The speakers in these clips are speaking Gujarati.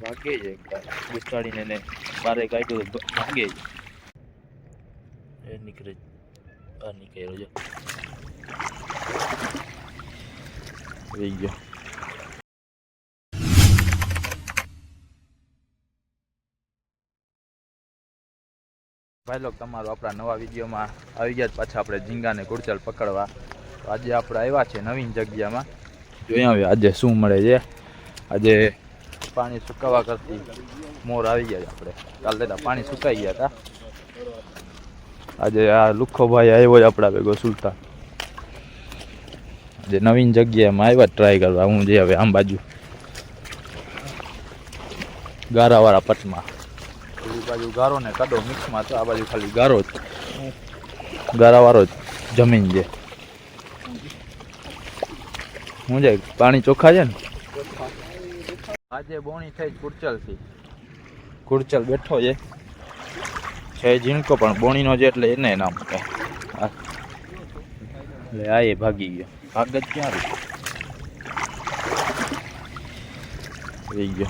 ભાગે જ ગુસ્ટાડીને એને બારે કાઢ્યું ભાગે જ એ નીકળે બહાર નીકળ્યો છે રહી ગયો. ભાઈ લોક તમારો આપણા નવા વિડીયોમાં આવી ગયા પાછા આપણે ઝીંગાને ગુડચલ પકડવા. તો આજે આપણે આવ્યા છે નવીન જગ્યામાં. જોઈએ હવે આજે શું મળે છે. આજે પાણી સુકાવા કરતી મોર આવી ગયા આપણે. કાલે તો પાણી સુકાઈ ગયા હતા. આજે આ લુખ્ખોભાઈ આવ્યો જ આપણા ભેગો સુલતાન જે નવીન જગ્યામાં આવ્યા ટ્રાય કરવા. હું જે હવે આમ બાજુ ગારાવાળા પટમાં. પેલી બાજુ ગારો ને કાઢો મિક્સમાં તો આ બાજુ ખાલી ગારો જ. ગારાવાળો જ જમીન છે. શું છે પાણી ચોખ્ખા છે ને? આજે બોણી થઈ કુરચલથી કુરચલ બેઠો છે. છે ઝીણકો પણ બોણીનો છે એટલે એને નામ કહે આ- એટલે આ એ ભાગી ગયો. ભાગ જ ક્યાં રહ્યો રહી ગયો.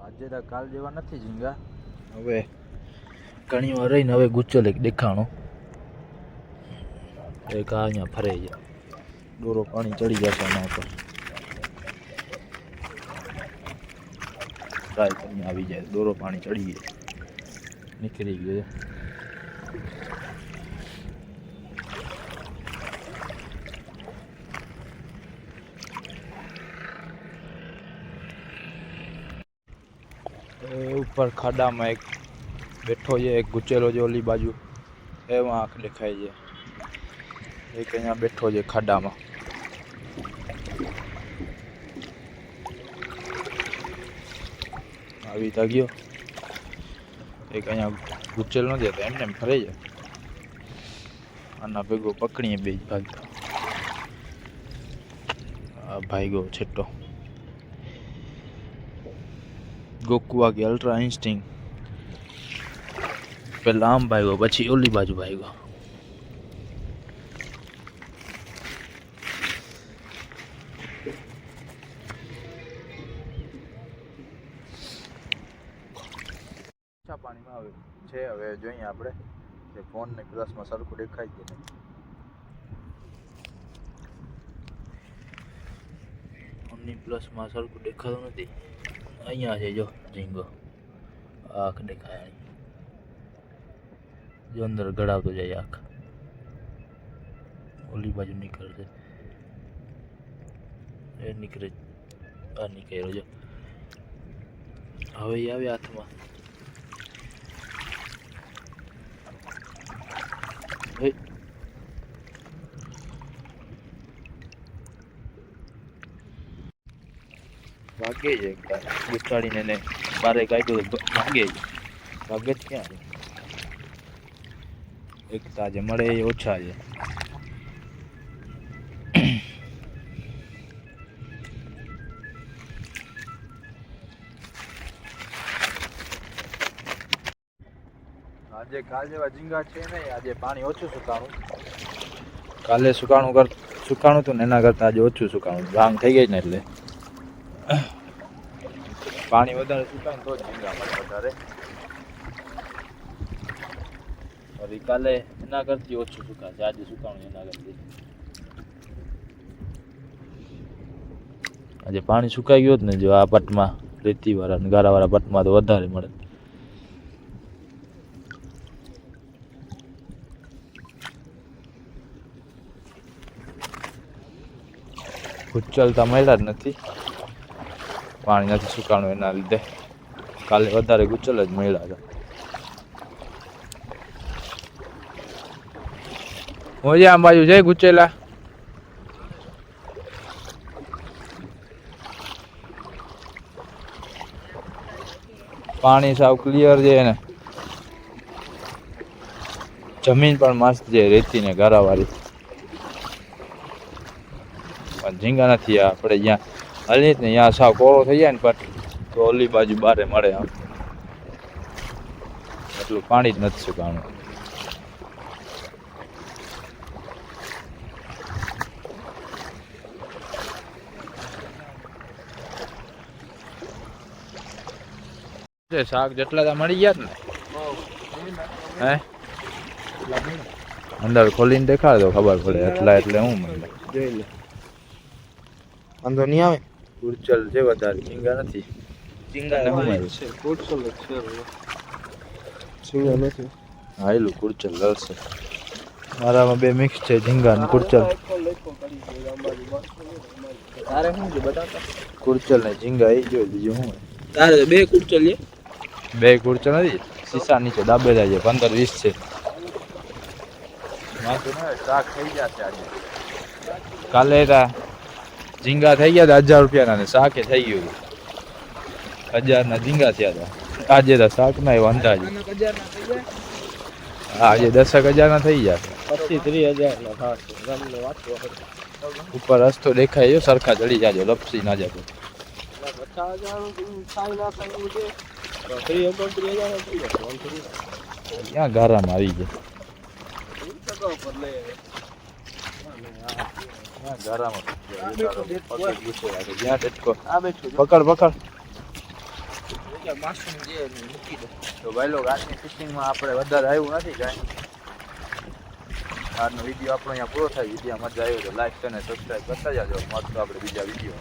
આજે તો કાલ જેવા નથી ઝીંગા. હવે ઘણી વાર રહીને હવે ગુચ્ચલ એક દેખાણો. એક આ અહીંયા ફરે છે. દોરો પાણી ચડી જશે એના ઉપર. ટ્રાય કરીને આવી જાય. દોરો પાણી ચડી ગયો. નીકળી ગયો છે. ઉપર ખાડામાં એક બેઠો છે એક ગુચેલો છે ઓલી બાજુ. એમાં આંખ દેખાય છે. એક અહીંયા બેઠો છે ખાડામાં. આવી તા ગયો. એક અહીંયા ગુચેલ નો જતો એમને એમ ફરે છે. આના ભેગો પકડીએ બે જ ભાગ આ ભાઈગો છેટ્ટો ગોકુવા કે અલ્ટ્રા ઇન્સ્ટિંગ પેલા આમ ભાગ્યો પછી ઓલી બાજુ ભાગ્યો આવે, છે હવે જોઈએ આપણે કે ફોન ને ગ્લાસમાં સરખું દેખાય છે નહીં. ફોનની પ્લસમાં સરખું દેખાતું નથી. અહીંયા છે જો, ઝીંગો. આંખ દેખાય અહીં. જો અંદર ગળાવતો જાય આંખ. ઓલી બાજુ નીકળશે એ નીકળે, આ નીકળ્યો જો. હવે એ આવે હાથમાં. હે. ભાગે છે બેસાડીને એને બારે કાઢ્યું તો ભાગે છે. ભાગે જ ક્યાં? છે એક તાજે મળે એ ઓછા છે. આજે કાલ જેવા ઝીંગા છે નહીં, આજે પાણી ઓછું સુકાણું. કાલે સુકાણું કર સુકાણું હતું ને એના કરતાં આજે ઓછું સુકાણું. ભાંગ થઈ ગઈ ને એટલે. પાણી વધારે સુકાય તો જ ઝીંગા મળે વધારે. કાલે એના કરતી ઓછું સુકાશે આજે સુકાણું એના કરતી. આજે પાણી સુકાઈ ગયું જ ને, જો આ પટમાં રેતીવાળા ને ગારાવાળા પટમાં તો વધારે મળે. ઉચ્ચલતા મળ્યા જ નથી. પાણી નથી સુકાણું એના લીધે. કાલે વધારે ગુચલ જ મળ્યા હતા. મોજે બાજુ જઈ ગુચેલા. પાણી સાવ ક્લિયર છે ને જમીન પણ મસ્ત છે રેતી ને ગારાવાળી تو الی بج بھائی شا مڑ جاتے ادھر دیکھا تو خبر پڑے વાંધો નહીં આવે. ગુરચલ છે વધારે ઝીંગા નથી. ઝીંગા છે કોટસલ છે ઝીંગા નથી. હાયલું કુરચલ લડશે મારામાં બે મિક્સ છે ઝીંગા અને કુરચલ તારે શું છે બટાકા કુરચલ ને ઝીંગા એ બીજું શું તારે બે કુટચલ લે બે કુરચલ નથી શીશા નીચે દાબેલા છે પંદર વીસ છે. શાક થઈ જશે આજે. કાલે ઝીંગા થઈ ગયા હતા હજાર રૂપિયાના ને શાકે થઈ ગયું. હજારના ઝીંગા થયા હતા. આજે તો શાક ના આવ્યો અંદાજે હા, આજે દસક હજારના થઈ ગયા. પચીસ ત્રીસ હજાર ઉપર રસ્તો દેખાય છે સરખા ચડી જાજો લપસી ના જાજો. ક્યાં ગારામાં આવી ના થાય એવું છે તો ત્રીસ હજાર ત્રીસ હજાર થઈ જશે વાંધો નહીં ક્યાં ગારામાં આવી ગયા ટકા ઉપર લઈ ક્યાં ગારામાં પકડ પકડ. તો ભાઈ લોક આજની ફિશિંગમાં આપણે વધારે આવ્યું નથી કાંઈ આજનો વીડિયો આપણો અહીંયા પૂરો થાય. વીડિયો મજા આવ્યો તો લાઈક અને સબસ્ક્રાઈબ કરતા જાજો. મળશું આપણે બીજા વીડિયો.